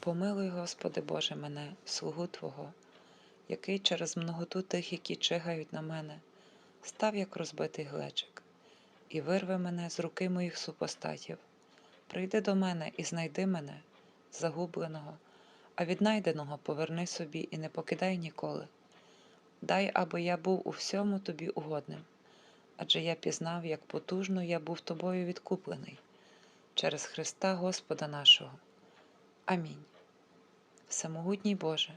Помилуй, Господи Боже, мене, слугу Твого, який через многоту тих, які чигають на мене, став як розбитий глечик, і вирви мене з руки моїх супостатів. Прийди до мене і знайди мене, загубленого, а віднайденого поверни собі і не покидай ніколи. Дай, аби я був у всьому тобі угодним, адже я пізнав, як потужно я був тобою відкуплений через Христа Господа нашого. Амінь. Всемогутній Боже,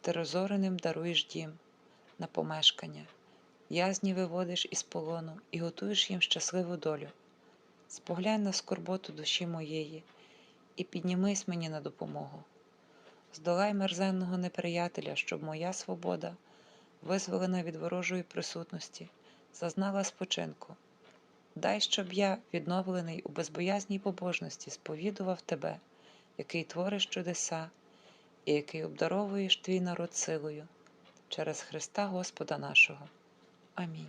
Ти розореним даруєш дім на помешкання, язні виводиш із полону і готуєш їм щасливу долю. Споглянь на скорботу душі моєї і піднімись мені на допомогу. Здолай мерзенного неприятеля, щоб моя свобода, визволена від ворожої присутності, зазнала спочинку. Дай, щоб я, відновлений у безбоязній побожності, сповідував Тебе, який твориш чудеса і який обдаровуєш твій народ силою через Христа Господа нашого. Амінь.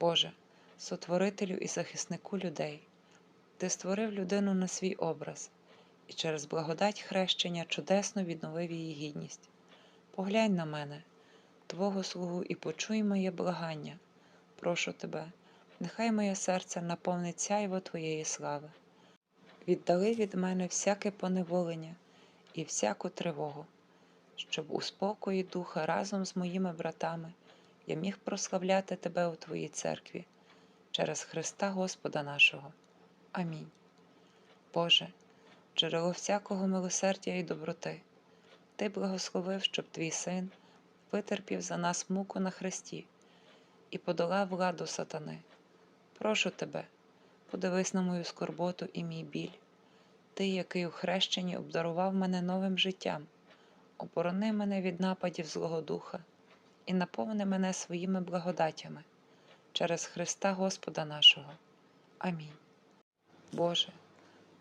Боже, сотворителю і захиснику людей, Ти створив людину на свій образ і через благодать хрещення чудесно відновив її гідність. Поглянь на мене, Твого слугу, і почуй моє благання. Прошу тебе, нехай моє серце наповнить сяйво Твоєї слави. Віддали від мене всяке поневолення і всяку тривогу, щоб у спокої духа разом з моїми братами я міг прославляти Тебе у Твоїй церкві через Христа Господа нашого. Амінь. Боже, джерело всякого милосердя і доброти, Ти благословив, щоб Твій син витерпів за нас муку на хресті і подолав владу сатани. Прошу тебе, подивись на мою скорботу і мій біль. Ти, який у хрещенні обдарував мене новим життям, оборони мене від нападів Злого Духа і наповни мене своїми благодатями через Христа Господа нашого. Амінь. Боже,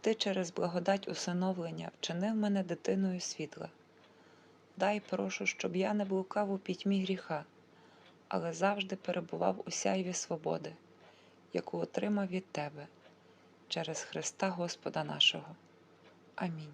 Ти через благодать усиновлення вчинив мене дитиною світла. Дай прошу, щоб я не блукав у пітьмі гріха, але завжди перебував у сяйві свободи, яку отримав від Тебе через Христа Господа нашого. Амінь.